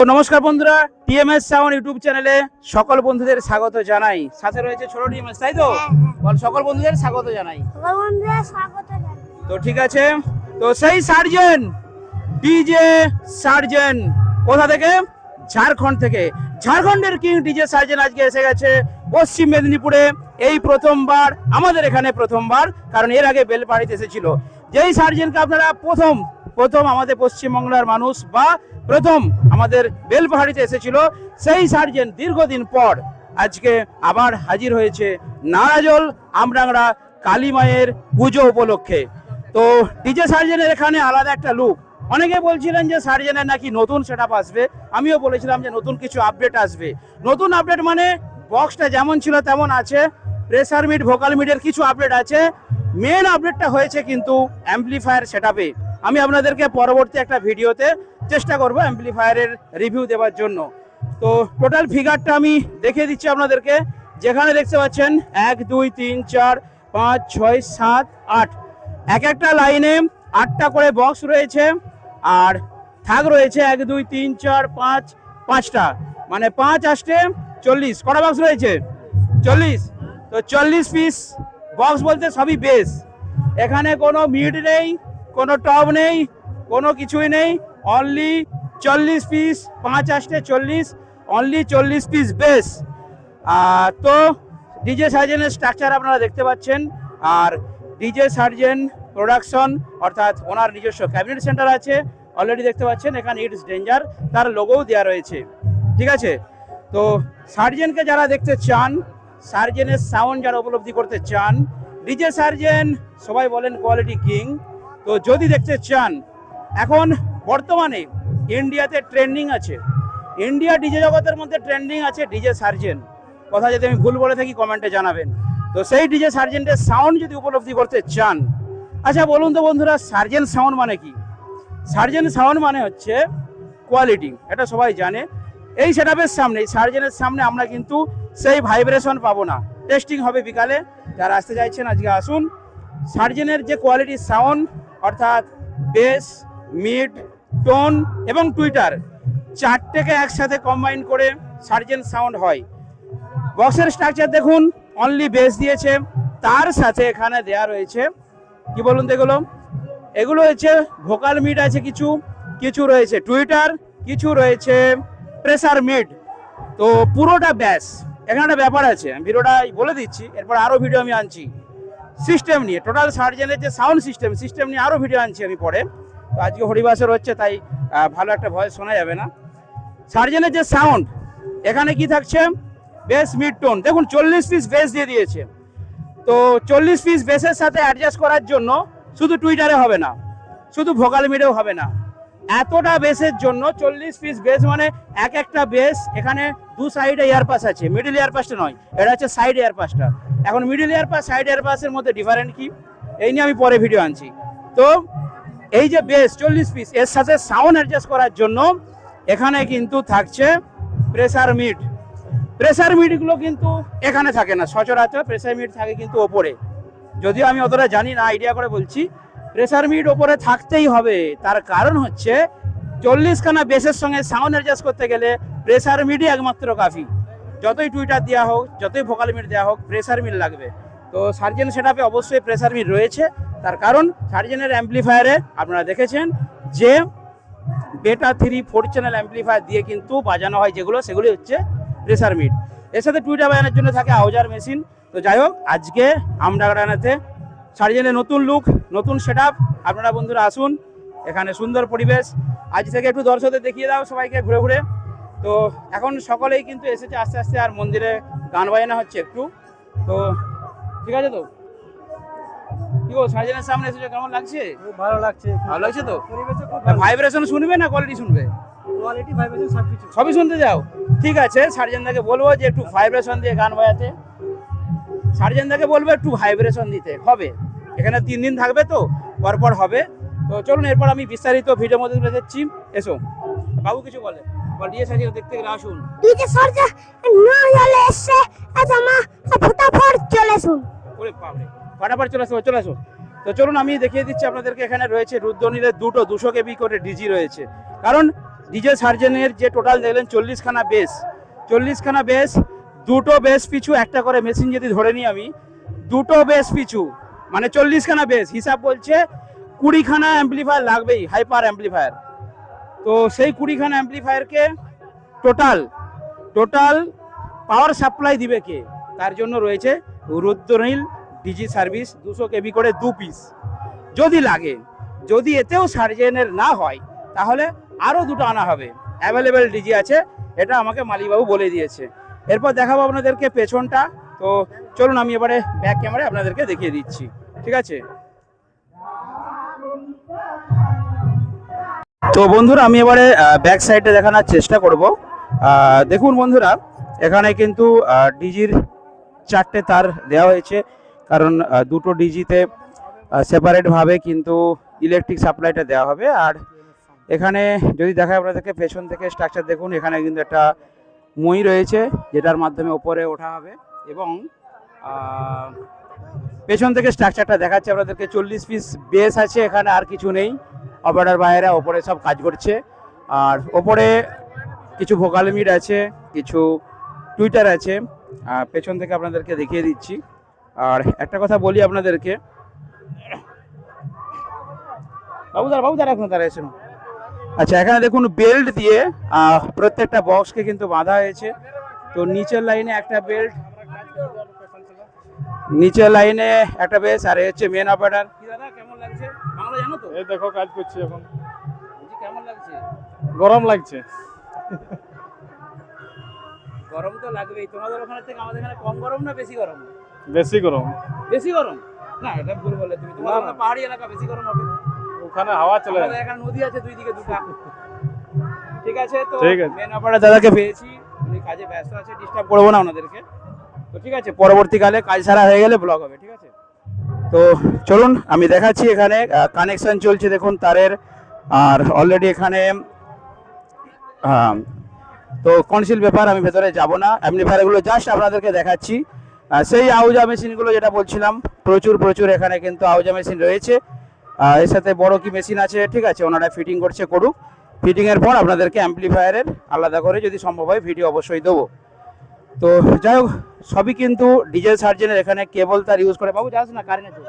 তো নমস্কার বন্ধুরা টিএমএস সাউন্ড ইউটিউব চ্যানেলে সকল বন্ধুদের স্বাগত জানাই। সাথে রয়েছে ছোট টিএমএস তাই তো? হ্যাঁ, হ্যাঁ। বল সকল বন্ধুদের স্বাগত জানাই। সকল বন্ধুরা স্বাগত জানাই। তো ঠিক আছে তো সেই সার্জেন ডিজে সার্জেন কোথা থেকে? ঝাড়খণ্ড থেকে। ঝাড়খণ্ডের কিং ডিজে সার্জেন আজকে এসে গেছে পশ্চিম মেদিনীপুরে। এই প্রথমবার আমাদের এখানে প্রথমবার কারণ এর আগে বেলপাড়িতে এসেছিল। যেই সার্জেনকে আপনারা প্রথম প্রথম আমাদের পশ্চিমবাংলার মানুষ বা প্রথম আমাদের বেলপাহাড়িতে এসেছিল সেই সার্জেন দীর্ঘদিন পর। আজকে আবার হাজির হয়েছে নারাজল আমরাংরা কালী মায়ের পুজো উপলক্ষে। তো ডিজে সার্জেনের এখানে আলাদা একটা লুক অনেকে বলছিলেন যে সার্জেনের নাকি নতুন সেট আসবে। আমিও বলেছিলাম যে নতুন কিছু আপডেট আসবে। নতুন আপডেট মানে বক্সটা যেমন ছিল তেমন আছে। প্রেসার মিট ভোকাল মিটের কিছু আপডেট আছে। মেন আপডেটটা হয়েছে কিন্তু অ্যাম্পলিফায়ার সেটআপে আমি আপনাদেরকে পরবর্তী একটা ভিডিওতে চেষ্টা করব অ্যাম্পলিফায়ারের রিভিউ দেওয়ার জন্য। তো টোটাল ফিগারটা আমি দেখিয়ে দিচ্ছি আপনাদেরকে। যেখানে দেখতে পাচ্ছেন, এক, দুই, তিন, চার, পাঁচ, ছয়, সাত, আট। এক একটা লাইনে আটটা করে বক্স রয়েছে আর থাক রয়েছে এক, দুই, তিন, চার, পাঁচ, পাঁচটা। মানে পাঁচ আসতে চল্লিশ। কটা বক্স রয়েছে? চল্লিশ। তো চল্লিশ পিস বক্স বলতে সবই বেশ এখানে কোনো মিড নেই, কোনো টপ নেই, কোনো কিছুই নেই। অনলি চল্লিশ পিস পাঁচ আসতে চল্লিশ অনলি চল্লিশ পিস বেস তো ডিজে সার্জেনের স্ট্রাকচার আপনারা দেখতে পাচ্ছেন, আর ডিজে সার্জেন প্রোডাকশন অর্থাৎ ওনার নিজস্ব ক্যাবিনেট সেন্টার আছে অলরেডি দেখতে পাচ্ছেন, এখানে ইটস ডেঞ্জার তার লোগোও দেওয়া রয়েছে। ঠিক আছে? তো সার্জেনকে যারা দেখতে চান সার্জেনের সাউন্ড যারা উপলব্ধি করতে চান ডিজে সার্জেন সবাই বলেন কোয়ালিটি কিং তো যদি দেখতে চান, এখন বর্তমানে ইন্ডিয়াতে ট্রেন্ডিং আছে। ইন্ডিয়া ডিজে জগতের মধ্যে ট্রেন্ডিং আছে ডিজে সার্জেন। কথা যদি আমি ভুল বলে থাকি কমেন্টে জানাবেন। তো সেই ডিজে সার্জেন্টের সাউন্ড যদি উপলব্ধি করতে চান আচ্ছা বলুন তো বন্ধুরা, সার্জেন সাউন্ড মানে কি? সার্জেন সাউন্ড মানে হচ্ছে কোয়ালিটি এটা সবাই জানে। এই সেটআপের সামনে সার্জেনের সামনে আমরা কিন্তু সেই ভাইব্রেশন পাবো না। টেস্টিং হবে বিকালে। যারা আসতে চাইছেন, আজকে আসুন। সার্জেনের যে কোয়ালিটি সাউন্ড অর্থাৎ বেস মিড টোন এবং টুইটার চারটেকে একসাথে কম্বাইন করে সার্জেন সাউন্ড হয়। বক্সের স্ট্রাকচার দেখুন অনলি বেস দিয়েছে, তার সাথে এখানে দেয়া রয়েছে, কি বলুন তো এগুলো? এগুলো হচ্ছে ভোকাল মিড আছে কিছু কিছু রয়েছে টুইটার কিছু রয়েছে প্রেসার মিড তো পুরোটা ব্যাস, এখানে একটা ব্যাপার আছে, আমি ভিডিওটা বলে দিচ্ছি, এরপর আরও ভিডিও আমি আনছি। সিস্টেম নিয়ে টোটাল সার্জেনের যে সাউন্ড সিস্টেম সিস্টেম নিয়ে আরও ভিডিও আনছি আমি পরে। তো আজকে হরিবাসর হচ্ছে, তাই ভালো একটা ভয়েস শোনা যাবে না। সার্জেনের যে সাউন্ড এখানে কি থাকছে? বেস মিড টোন দেখুন, চল্লিশ পিস বেস দিয়ে দিয়েছে। তো চল্লিশ পিস বেসের সাথে অ্যাডজাস্ট করার জন্য শুধু টুইটারে হবে না, শুধু ভোকাল মিডেও হবে না। এতটা বেসের জন্য চল্লিশ পিস বেস মানে এক একটা বেস এখানে দু সাইডে এয়ারপাস আছে। মিডিল এয়ারপাসটা নয়, এটা হচ্ছে সাইড এয়ারপাসটা এখন মিডিল এয়ারপাস সাইড এয়ারপাসের মধ্যে ডিফারেন্ট কি? এই নিয়ে আমি পরে ভিডিও আনছি। তো এই যে বেস চল্লিশ পিস এর সাথে সাউন্ড অ্যাডজাস্ট করার জন্য এখানে কিন্তু থাকছে প্রেসার মিট প্রেসার মিটগুলো কিন্তু এখানে থাকে না, সচরাচর প্রেসার মিট থাকে কিন্তু ওপরে। যদিও আমি অতটা জানি না আইডিয়া করে বলছি। প্রেসার মিট ওপরে থাকতেই হবে, তার কারণ হচ্ছে চল্লিশখানা বেসের সঙ্গে সাউন্ড অ্যাডজাস্ট করতে গেলে প্রেসার মিটই একমাত্র কাফি। যতই টুইটার দেওয়া হোক, যতই ভোকাল মিট দেওয়া হোক প্রেসার মিট লাগবে। তো সার্জেন সেটাপে অবশ্যই প্রেসার মিট রয়েছে। তার কারণ সার্জেনের অ্যাম্পলিফায়ারে আপনারা দেখেছেন যে বেটা থ্রি ফোর চ্যানেল অ্যাম্পলিফায়ার দিয়ে কিন্তু বাজানো হয় যেগুলো, সেগুলি হচ্ছে প্রেসার মিট এর সাথে টুইটার বাজানোর জন্য থাকে আউজার মেশিন তো যাই হোক, আজকে আমডাগানাতে সার্জেনের নতুন লুক নতুন সেট আপনারা বন্ধুরা আসুন, এখানে সুন্দর পরিবেশ। আজ থেকে একটু দর্শকদের দেখিয়ে দাও সবাইকে ঘুরে ঘুরে। তো এখন সকলেই কিন্তু এসেছে আস্তে আস্তে, আর মন্দিরে গান বাজনা হচ্ছে একটু। তো ঠিক আছে তো? কি গো সার্জেনের সামনে এসেছ কেমন লাগছে? খুব ভালো লাগছে ভালো লাগছে তো? ভাইব্রেশন শুনবে না কোয়ালিটি শুনবে? কোয়ালিটি ভাইব্রেশন সব কিছু। সবই শুনতে যাও ঠিক আছে সার্জেনদাকে বলব যে একটু ভাইব্রেশন দিয়ে গান বাজাতে। সার্জেনদাকে বলব একটু ভাইব্রেশন দিতে হবে। এখানে তিন দিন থাকবে তো পরপর হবে। তো চলুন এরপর আমি বিস্তারিত ভিডিও মধ্যে তুলে দিচ্ছি এসো। বাবু কিছু বলে। বল দিয়ে সাজিয়ে দেখতে গেলে আসুন। সরজা না চলে এসছে আজ আমা ফটাফট চলে শুন বাপরে ফাটাফাট চলে আসো চলে আসো। তো চলুন, আমি দেখিয়ে দিচ্ছি আপনাদেরকে, এখানে রয়েছে রুদ্রনীলের দুটো, দুশো কেবি করে ডিজি রয়েছে। কারণ ডিজে সার্জেনের যে টোটাল দেখলেন, চল্লিশখানা বেস। চল্লিশখানা বেস, দুটো বেস পিছু, একটা করে মেশিন যদি ধরে নিই আমি, দুটো বেস পিছু মানে চল্লিশখানা বেস, হিসাব বলছে কুড়িখানা অ্যাম্পলিফায়ার লাগবেই হাইপার অ্যাম্পলিফায়ার তো সেই কুড়িখানা অ্যাম্পলিফায়ারকে টোটাল টোটাল পাওয়ার সাপ্লাই দিবে কে? তার জন্য রয়েছে রুদ্রনীল ডিজি সার্ভিস দুশো কেবি করে দু পিস যদি লাগে, যদি এতেও সার্জেনের না হয়, তাহলে আরও দুটো আনা হবে। অ্যাভেলেবেল ডিজি আছে, এটা আমাকে মালিকবাবু বলে দিয়েছে। এরপর দেখাবো আপনাদেরকে পেছনটা। তো চলুন, আমি এবারে ব্যাক ক্যামেরায় আপনাদেরকে দেখিয়ে দিচ্ছি। ঠিক আছে? তো বন্ধুরা, আমি এবারে ব্যাক সাইডে দেখানোর চেষ্টা করব। দেখুন বন্ধুরা, এখানে কিন্তু ডিজির চারটে তার দেওয়া হয়েছে। কারণ দুটো ডিজিতে সেপারেটভাবে কিন্তু ইলেকট্রিক সাপ্লাইটা দেওয়া হবে। আর এখানে যদি দেখায় আপনাদেরকে, পেছন থেকে স্ট্রাকচার দেখুন, এখানে কিন্তু একটা মই রয়েছে, যেটার মাধ্যমে ওপরে ওঠা হবে। এবং পেছন থেকে স্ট্রাকচারটা দেখাচ্ছে আপনাদেরকে, চল্লিশ পিস বেস আছে, এখানে আর কিছু নেই। অপারেটার বাইরে ওপরে সব কাজ করছে। আর ওপরে কিছু ভোকাল মিট আছে, কিছু টুইটার আছে। পেছন থেকে আপনাদেরকে দেখিয়ে দিচ্ছি। আর একটা কথা বলি আপনাদেরকে। বাবুদার বাবুদার এখন তারা এসে। আচ্ছা এখানে দেখুন বেল্ট দিয়ে প্রত্যেকটা বক্সকে কিন্তু বাঁধা হয়েছে। তো নিচের লাইনে একটা বেল্ট নিচের লাইনে একটা বেস আর হচ্ছে মেন অপারেটার কি দাদা কেমন লাগছে? জানো তো? এই দেখো কাজ করছি এখন। কেমন লাগছে? গরম লাগছে। গরম তো লাগবেই। তোমাদের ওখানে থেকে আমাদের এখানে কম গরম না বেশি গরম? বেশি গরম। বেশি গরম? না এটা ভুল বলে তুমি। তোমাদের পাহাড়ি এলাকা বেশি গরম হবে। ওখানে হাওয়া চলে আমাদের এখানে নদী আছে দুই দিকে দুটা। ঠিক আছে তো। মেন অপারেটর দাদাকে পেয়েছি। উনি কাজে ব্যস্ত আছে ডিস্টার্ব করব না ওনাদেরকে। তো ঠিক আছে পরবর্তীকালে কাজ সারা হয়ে গেলে ব্লগ হবে ঠিক আছে? তো চলুন আমি দেখাচ্ছি এখানে কানেকশন চলছে দেখুন তারের। আর অলরেডি এখানে তো কনসিল ব্যাপার, আমি ভেতরে যাব না। এমনি গুলো জাস্ট আপনাদেরকে দেখাচ্ছি। সেই আউজা মেশিনগুলো যেটা বলছিলাম, প্রচুর প্রচুর এখানে কিন্তু আউজা মেশিন রয়েছে। এর সাথে বড় কি মেশিন আছে, ঠিক আছে, ওনারা ফিটিং করছে, করুক। ফিটিং এর পর আপনাদেরকে অ্যাম্পলিফায়ারের আলাদা করে যদি সম্ভব হয় ভিডিও অবশ্যই দেবো। তো যাই হোক, সবই কিন্তু ডিজেল সার্জেনের এখানে কেবল তার ইউজ করে। বাবু, যাস না কারেন্ট আছে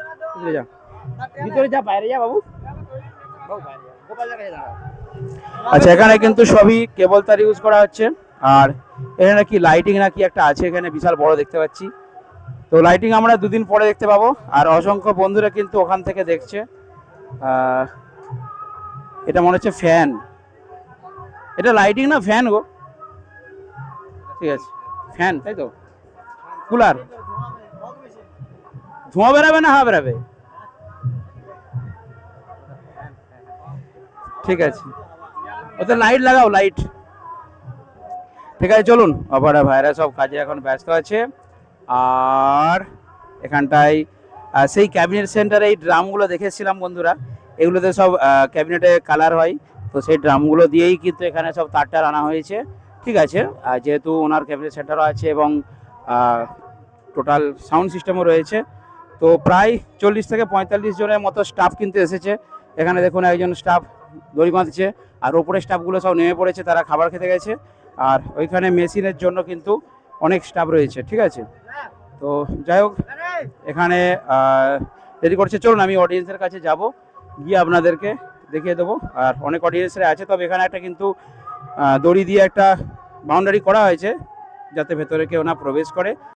ভিতরে যা। বাইরে যা, বাবু। বাবু, বাইরে। আচ্ছা এখানে কিন্তু সবই কেবল তার ইউজ করা হচ্ছে। আর এখানে কি লাইটিং নাকি একটা আছে, এখানে বিশাল বড় দেখতে পাচ্ছি। তো লাইটিং আমরা দুদিন পরে দেখতে পাবো। আর অসংখ্য বন্ধুরা কিন্তু ওখান থেকে দেখছে। এটা মনে হচ্ছে ফ্যান এটা লাইটিং না ফ্যান গো। ঠিক আছে ফ্যান তাই তো? কুলার ধোঁয়া বেরাবে না, হাওয়া বেরাবে? ঠিক আছে। ওতে লাইট লাগাও লাইট ঠিক আছে, চলুন। অপারা ভাইরা সব কাজে এখন ব্যস্ত আছে। আর এখানটায় সেই ক্যাবিনেট সেন্টারে এই ড্রামগুলো দেখেছিলাম বন্ধুরা। এগুলোতে সব ক্যাবিনেটে কালার হয়। তো সেই ড্রামগুলো দিয়েই কিন্তু এখানে সব তারটার আনা হয়েছে। ঠিক আছে যেহেতু ওনার ক্যাবিনেট সেন্টারও আছে এবং টোটাল সাউন্ড সিস্টেমও রয়েছে। তো প্রায় চল্লিশ থেকে পঁয়তাল্লিশ জনের মতো স্টাফ কিন্তু এসেছে। এখানে দেখুন একজন স্টাফ দড়ি বাঁধছে, আর ওপরে স্টাফগুলো সব নেমে পড়েছে, তারা খাবার খেতে গেছে। আর ওইখানে মেশিনের জন্য কিন্তু অনেক স্টাফ রয়েছে, ঠিক আছে? তো যাই হোক, এখানে দেরি করছে, চলুন আমি অডিয়েন্সের কাছে যাব, গিয়ে আপনাদেরকে দেখিয়ে দেবো। আর অনেক অডিয়েন্সরা আছে, তবে এখানে একটা কিন্তু দড়ি দিয়ে একটা বাউন্ডারি করা হয়েছে, যাতে ভেতরে কেউ না প্রবেশ করে।